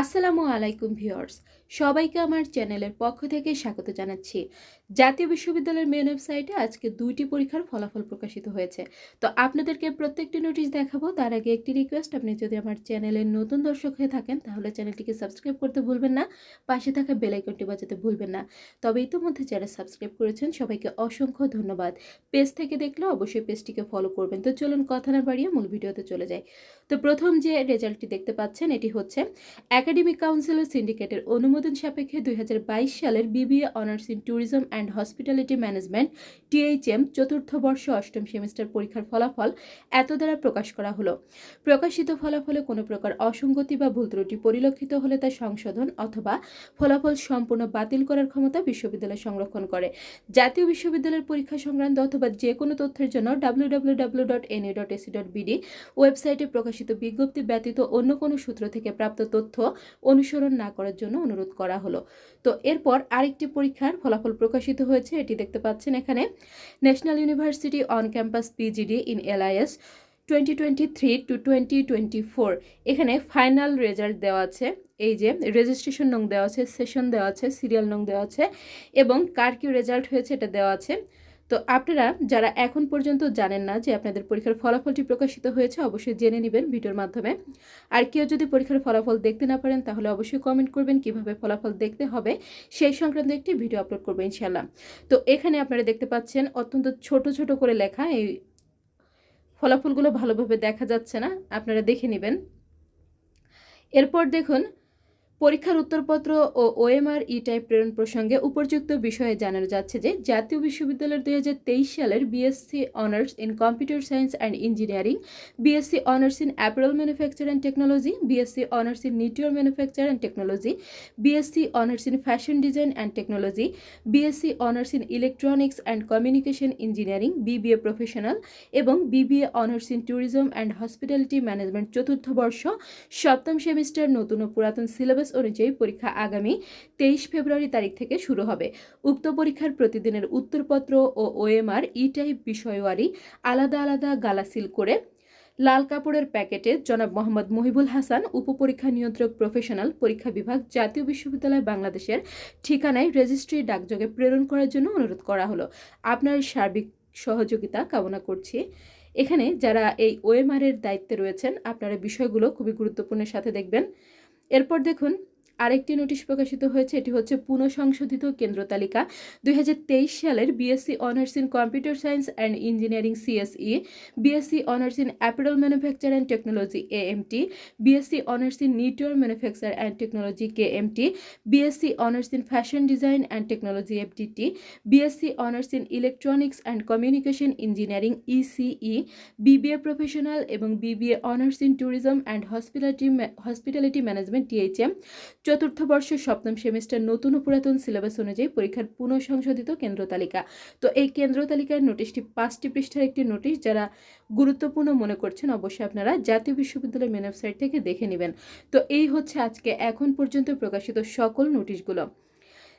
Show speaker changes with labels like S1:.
S1: আসসালামু আলাইকুম ভিউয়ার্স, সবাইকে আমার চ্যানেলের পক্ষ থেকে স্বাগত জানাচ্ছি। জাতীয় বিশ্ববিদ্যালয়ের মেন ওয়েবসাইটে আজকে দুইটি পরীক্ষার ফলাফল প্রকাশিত হয়েছে। তো আপনাদেরকে প্রত্যেকটি নোটিশ দেখাবো, তার আগে একটি রিকোয়েস্ট আপনি যদি আমার চ্যানেলের নতুন দর্শক হয়ে থাকেন, তাহলে চ্যানেলটিকে সাবস্ক্রাইব করতে ভুলবেন না, পাশে থাকা বেল আইকনটি বাজাতে ভুলবেন না। তবে ইতিমধ্যে যারা সাবস্ক্রাইব করেছেন, সবাইকে অসংখ্য ধন্যবাদ। পেজ থেকে দেখলে অবশ্যই পেজটিকে ফলো করবেন। তো চলুন কথা না বাড়িয়ে মূল ভিডিওতে চলে যাই। তো প্রথম যে রেজাল্টটি দেখতে পাচ্ছেন, এটি হচ্ছে একাডেমিক কাউন্সিল ও সিন্ডিকেটের অনুমোদন সাপেক্ষে দুই হাজার বাইশ সালের BBA honours in tourism and hospitality management, THM, চতুর্থ বর্ষ অষ্টম সেমিস্টার পরীক্ষার ফলাফল এত দ্বারা প্রকাশ করা হলো। প্রকাশিত ফলাফলে কোনো প্রকার অসঙ্গতি বা ভুল ত্রুটি পরিলক্ষিত হলে তা সংশোধন অথবা ফলাফল সম্পূর্ণ বাতিল করার ক্ষমতা বিশ্ববিদ্যালয় সংরক্ষণ করে। জাতীয় বিশ্ববিদ্যালয়ের পরীক্ষা সংক্রান্ত অথবা যে কোনো তথ্যের জন্য ডাব্লিউ ডট বিডি ওয়েবসাইটে প্রকাশিত বিজ্ঞপ্তি ব্যতীত অন্য কোনো সূত্র থেকে প্রাপ্ত তথ্য অনুসরণ না করার জন্য অনুরোধ করা হলো। তো এরপর আরেকটি পরীক্ষার ফলাফল প্রকাশিত হয়েছে, এটি দেখতে পাচ্ছেন এখানে। National university on campus PGD in LIS twenty twenty three to twenty twenty four এখানে ফাইনাল রেজাল্ট দেওয়া আছে, এই যে রেজিস্ট্রেশন নং দেওয়া আছে, সেশন দেওয়া আছে, সিরিয়াল নং দেওয়া আছে এবং কার কি রেজাল্ট হয়েছে এটা দেওয়া আছে। তো আপনারা যারা এখন পর্যন্ত জানেন না যে আপনাদের পরীক্ষার ফলাফলটি প্রকাশিত হয়েছে, অবশ্যই জেনে নেবেন ভিডিওর মাধ্যমে। আর কেউ যদি পরীক্ষার ফলাফল দেখতে না পারেন, তাহলে অবশ্যই কমেন্ট করবেন কীভাবে ফলাফল দেখতে হবে, সেই সংক্রান্ত একটি ভিডিও আপলোড করব ইনশাল্লাহ তো এখানে আপনারা দেখতে পাচ্ছেন অত্যন্ত ছোট ছোট করে লেখা, এই ফলাফলগুলো ভালোভাবে দেখা যাচ্ছে না, আপনারা দেখে নেবেন। এরপর দেখুন পরীক্ষার উত্তরপত্র ও ওএমআর ই টাইপ প্রেরণ প্রসঙ্গে উপযুক্ত বিষয়ে জানানো যাচ্ছে যে, জাতীয় বিশ্ববিদ্যালয়ের দুই হাজার তেইশ সালের BSc honours in computer science and engineering BSc honours in apparel manufacture and technology BSc honours in knitwear manufacture and technology BSc honours in fashion design and technology BSc honours in electronics and communication engineering BBA professional এবং BBA honours in tourism and hospitality management চতুর্থ বর্ষ, সপ্তম semester নতুন ও পুরাতন syllabus অনুযায়ী পরীক্ষা আগামী তেইশ ফেব্রুয়ারি তারিখ থেকে শুরু হবে। উক্ত পরীক্ষার প্রতিদিনের উত্তরপত্র ও ওএমআর ই টাইপ বিষয়ওয়ারি আলাদা আলাদা গালাসিল করে লাল কাপড়ের প্যাকেটে জনাব মোহাম্মদ মহিবুল হাসান, উপপরীক্ষা নিয়ন্ত্রক প্রফেশনাল পরীক্ষা বিভাগ, জাতীয় বিশ্ববিদ্যালয় বাংলাদেশের ঠিকানায় রেজিস্ট্রি ডাকযোগে প্রেরণ করার জন্য অনুরোধ করা হলো। আপনার সার্বিক সহযোগিতা কামনা করছি। এখানে যারা এই ওএমআর এর দায়িত্বে রয়েছেন, আপনারা বিষয়গুলো খুবই গুরুত্বপূর্ণের সাথে দেখবেন। এরপর দেখুন আরেকটি নোটিশ প্রকাশিত হয়েছে, এটি হচ্ছে পুনঃসংশোধিত কেন্দ্র তালিকা। দুই হাজার তেইশ সালের BSc honours in computer science and engineering CSE BSc honours in apparel manufacture and technology A AMT BSc honours in knitwear manufacture and technology K KMT BSc honours in fashion design and technology FDT BSc honours in electronics and communication engineering ECE BBA professional এবং BBA honours in tourism and hospitality hospitality management THM চতুর্থ বর্ষের সপ্তম semester নতুন ও পুরাতন syllabus অনুযায়ী পরীক্ষার পুনঃ সংশোধিত কেন্দ্র তালিকা। তো এই কেন্দ্র তালিকার নোটিশটি পাঁচটি পৃষ্ঠার একটি নোটিশ যারা গুরুত্বপূর্ণ মনে করছেন অবশ্যই আপনারা জাতীয় বিশ্ববিদ্যালয় মেন ওয়েবসাইট থেকে দেখে নেবেন। তো এই হচ্ছে আজকে, এখন পর্যন্ত প্রকাশিত সকল নোটিশগুলো।